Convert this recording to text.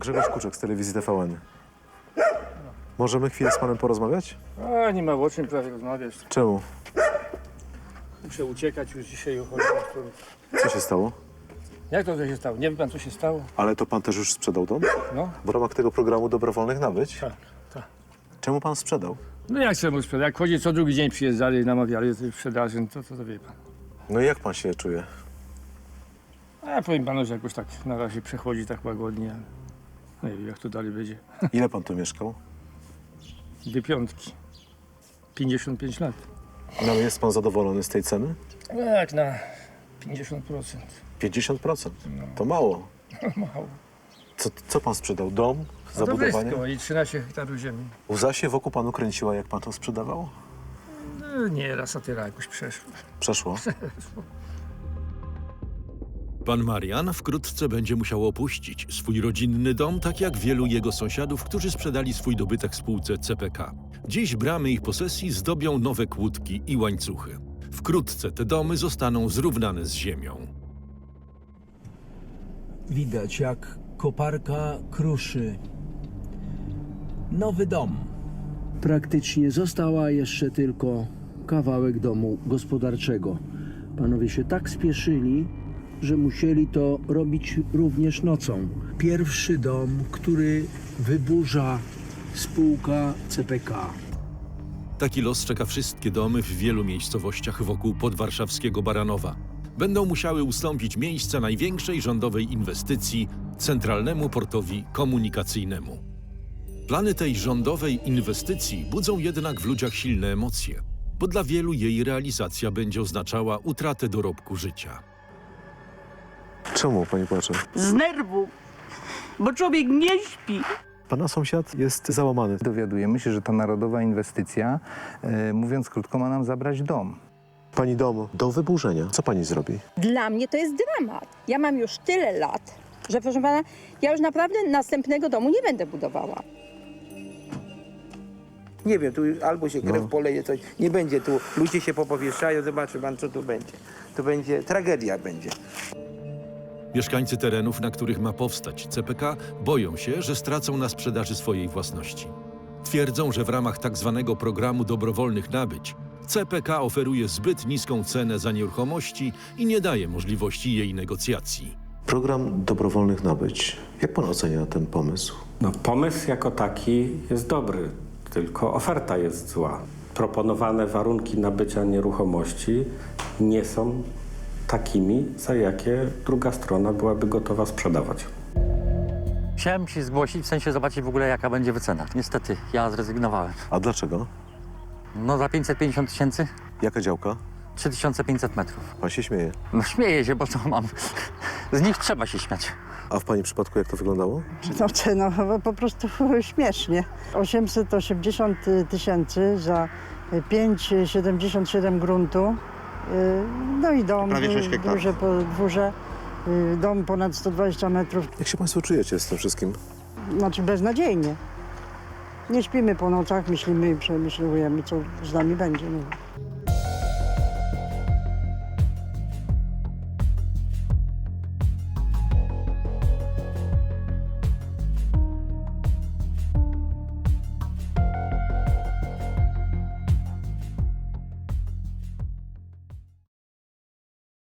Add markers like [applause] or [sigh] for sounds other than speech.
Grzegorz Kuczek z telewizji TVN. Możemy chwilę z panem porozmawiać? A, nie ma o czym prawie rozmawiać. Czemu? Muszę uciekać już dzisiaj uchodzić. Co się stało? Jak to się stało? Nie wie pan, co się stało? Ale to pan też już sprzedał dom? No, W ramach tego programu dobrowolnych nabyć? tak, tak. Czemu pan sprzedał? No jak chcę mu sprzedać? Jak chodzi co drugi dzień przyjeżdżali i namawiali tej sprzedaży, no to, to, to wie pan. No i jak pan się czuje? A ja powiem panu, że jakoś tak na razie przechodzi tak łagodnie. ale Nie wiem, jak to dalej będzie. [laughs] Ile pan tu mieszkał? Dwie piątki. 55 lat. No ale jest pan zadowolony z tej ceny? No jak na 50%. 50%. To mało. [laughs] Mało. Co, co pan sprzedał? Dom? No to Zabudowanie? wszystko i 13 hektarów ziemi. Łza się wokół panu kręciła, jak pan to sprzedawał? No, nie, raz satyra jakoś przeszła. Przeszło. [laughs] Pan Marian wkrótce będzie musiał opuścić swój rodzinny dom, tak jak wielu jego sąsiadów, którzy sprzedali swój dobytek spółce CPK. Dziś bramy ich posesji zdobią nowe kłódki i łańcuchy. Wkrótce te domy zostaną zrównane z ziemią. Widać jak koparka kruszy. Nowy dom. Praktycznie została jeszcze tylko kawałek domu gospodarczego. Panowie się tak spieszyli, że musieli to robić również nocą. Pierwszy dom, który wyburza spółka CPK. Taki los czeka wszystkie domy w wielu miejscowościach wokół podwarszawskiego Baranowa. Będą musiały ustąpić miejsca największej rządowej inwestycji Centralnemu Portowi Komunikacyjnemu. Plany tej rządowej inwestycji budzą jednak w ludziach silne emocje, bo dla wielu jej realizacja będzie oznaczała utratę dorobku życia. Czemu pani płacze? z nerwu, bo człowiek nie śpi. Pana sąsiad jest załamany. Dowiadujemy się, że ta narodowa inwestycja, e, mówiąc krótko, ma nam zabrać dom. Pani dom do wyburzenia. Co pani zrobi? Dla mnie to jest dramat. Ja mam już tyle lat, że proszę pana, ja już naprawdę następnego domu nie będę budowała. Nie wiem, tu albo się krew No. poleje coś, nie będzie tu, ludzie się popowieszają, zobaczy pan co tu będzie. To będzie, tragedia będzie. Mieszkańcy terenów, na których ma powstać CPK, boją się, że stracą na sprzedaży swojej własności. Twierdzą, że w ramach tzw. programu dobrowolnych nabyć CPK oferuje zbyt niską cenę za nieruchomości i nie daje możliwości jej negocjacji. Program dobrowolnych nabyć. Jak pan ocenia ten pomysł? No, pomysł jako taki jest dobry, tylko oferta jest zła. Proponowane warunki nabycia nieruchomości nie są takimi, za jakie druga strona byłaby gotowa sprzedawać. Chciałem się zgłosić, w sensie zobaczyć w ogóle jaka będzie wycena. Niestety, ja zrezygnowałem. A dlaczego? No za 550 tysięcy, Jaka działka? 3500 metrów. Pan się śmieje. No śmieję się, bo to mam. Z nich trzeba się śmiać. A w pani przypadku jak to wyglądało? No cena chyba po prostu [laughs] śmiesznie. 880 tysięcy za 5,77 gruntu. No i dom, y, duże podwórze, y, dom ponad 120 metrów, Jak się państwo czujecie z tym wszystkim? znaczy beznadziejnie. Nie śpimy po nocach, myślimy i przemyślujemy, co z nami będzie. No.